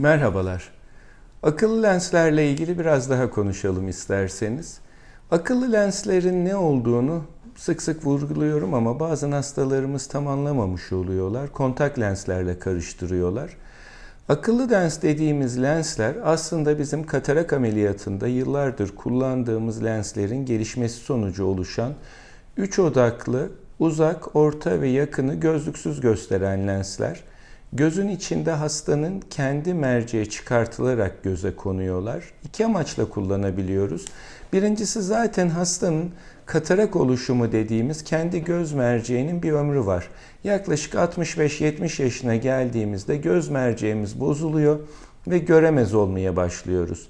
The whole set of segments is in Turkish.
Merhabalar. Akıllı lenslerle ilgili biraz daha konuşalım isterseniz. Akıllı lenslerin ne olduğunu sık sık vurguluyorum ama bazen hastalarımız tam anlamamış oluyorlar. Kontak lenslerle karıştırıyorlar. Akıllı lens dediğimiz lensler aslında bizim katarak ameliyatında yıllardır kullandığımız lenslerin gelişmesi sonucu oluşan 3 odaklı uzak, orta ve yakını gözlüksüz gösteren lensler. Gözün içinde hastanın kendi merceği çıkartılarak göze konuyorlar. İki amaçla kullanabiliyoruz. Birincisi zaten hastanın katarak oluşumu dediğimiz kendi göz merceğinin bir ömrü var. Yaklaşık 65-70 yaşına geldiğimizde göz merceğimiz bozuluyor ve göremez olmaya başlıyoruz.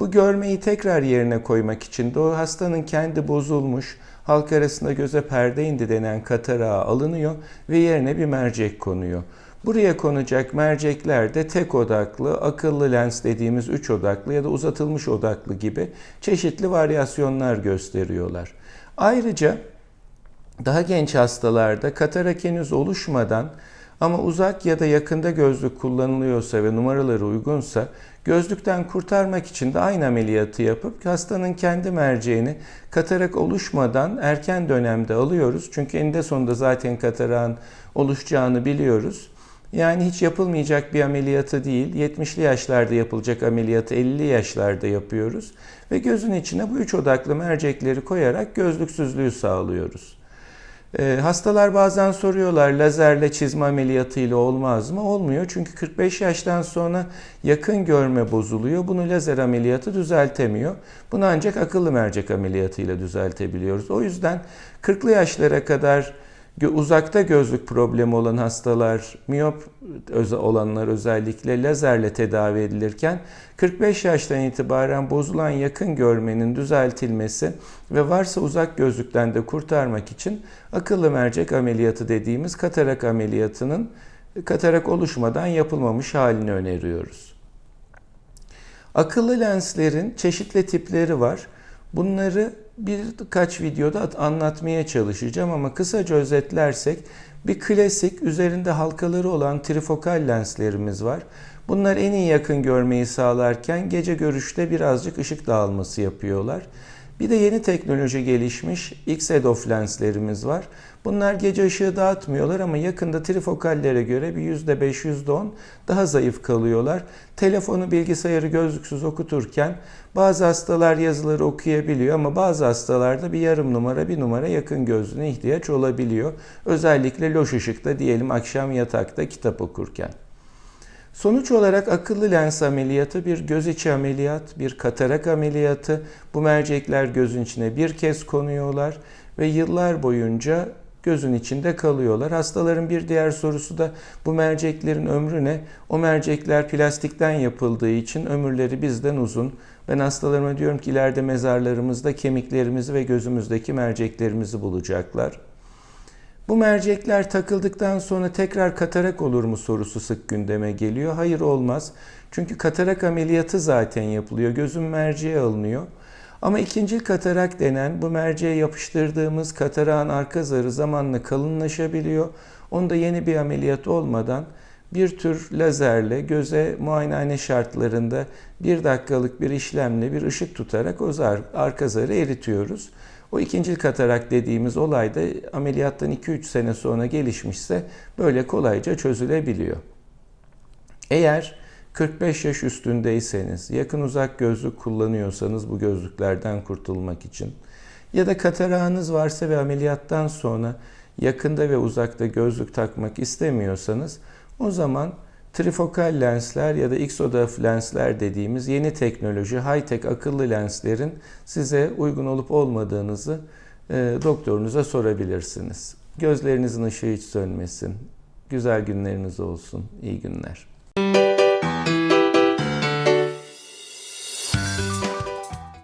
Bu görmeyi tekrar yerine koymak için de o hastanın kendi bozulmuş, halk arasında göze perde indi denen katarağı alınıyor ve yerine bir mercek konuyor. Buraya konacak mercekler de tek odaklı, akıllı lens dediğimiz 3 odaklı ya da uzatılmış odaklı gibi çeşitli varyasyonlar gösteriyorlar. Ayrıca daha genç hastalarda katarak henüz oluşmadan ama uzak ya da yakında gözlük kullanılıyorsa ve numaraları uygunsa gözlükten kurtarmak için de aynı ameliyatı yapıp hastanın kendi merceğini katarak oluşmadan erken dönemde alıyoruz. Çünkü eninde sonunda zaten katarağın oluşacağını biliyoruz. Yani hiç yapılmayacak bir ameliyatı değil, 70'li yaşlarda yapılacak ameliyatı 50'li yaşlarda yapıyoruz ve gözün içine bu üç odaklı mercekleri koyarak gözlüksüzlüğü sağlıyoruz. E, hastalar bazen soruyorlar lazerle çizme ameliyatıyla olmaz mı? Olmuyor çünkü 45 yaştan sonra yakın görme bozuluyor. Bunu lazer ameliyatı düzeltemiyor. Bunu ancak akıllı mercek ameliyatıyla düzeltebiliyoruz. O yüzden 40'lı yaşlara kadar uzakta gözlük problemi olan hastalar, miyop olanlar özellikle lazerle tedavi edilirken 45 yaştan itibaren bozulan yakın görmenin düzeltilmesi ve varsa uzak gözlükten de kurtarmak için akıllı mercek ameliyatı dediğimiz katarak ameliyatının katarak oluşmadan yapılmamış halini öneriyoruz. Akıllı lenslerin çeşitli tipleri var. Bunları birkaç videoda anlatmaya çalışacağım ama kısaca özetlersek bir klasik üzerinde halkaları olan trifokal lenslerimiz var. Bunlar en iyi yakın görmeyi sağlarken gece görüşte birazcık ışık dağılması yapıyorlar. Bir de yeni teknoloji gelişmiş X-EDOF lenslerimiz var. Bunlar gece ışığı dağıtmıyorlar ama yakında trifokallere göre bir %5, %10 daha zayıf kalıyorlar. Telefonu, bilgisayarı gözlüksüz okuturken bazı hastalar yazıları okuyabiliyor ama bazı hastalarda bir yarım numara, bir numara yakın gözlüğüne ihtiyaç olabiliyor. Özellikle loş ışıkta diyelim akşam yatakta kitap okurken. Sonuç olarak akıllı lens ameliyatı bir göz içi ameliyat, bir katarak ameliyatı. Bu mercekler gözün içine bir kez konuyorlar ve yıllar boyunca gözün içinde kalıyorlar. Hastaların bir diğer sorusu da bu merceklerin ömrü ne? O mercekler plastikten yapıldığı için ömürleri bizden uzun. Ben hastalarıma diyorum ki ileride mezarlarımızda kemiklerimizi ve gözümüzdeki merceklerimizi bulacaklar. Bu mercekler takıldıktan sonra tekrar katarak olur mu sorusu sık gündeme geliyor. Hayır olmaz. Çünkü katarak ameliyatı zaten yapılıyor. Gözün merceği alınıyor. Ama ikinci katarak denen bu merceğe yapıştırdığımız katarağın arka zarı zamanla kalınlaşabiliyor. Onda yeni bir ameliyat olmadan bir tür lazerle göze muayenehane şartlarında bir dakikalık bir işlemle bir ışık tutarak o zar, arka zarı eritiyoruz. O ikinci katarak dediğimiz olay da ameliyattan 2-3 sene sonra gelişmişse böyle kolayca çözülebiliyor. Eğer 45 yaş üstündeyseniz, yakın uzak gözlük kullanıyorsanız bu gözlüklerden kurtulmak için ya da katarağınız varsa ve ameliyattan sonra yakında ve uzakta gözlük takmak istemiyorsanız o zaman trifokal lensler ya da X-ODAF lensler dediğimiz yeni teknoloji, high-tech akıllı lenslerin size uygun olup olmadığınızı e, doktorunuza sorabilirsiniz. Gözlerinizin ışığı hiç sönmesin. Güzel günleriniz olsun. İyi günler.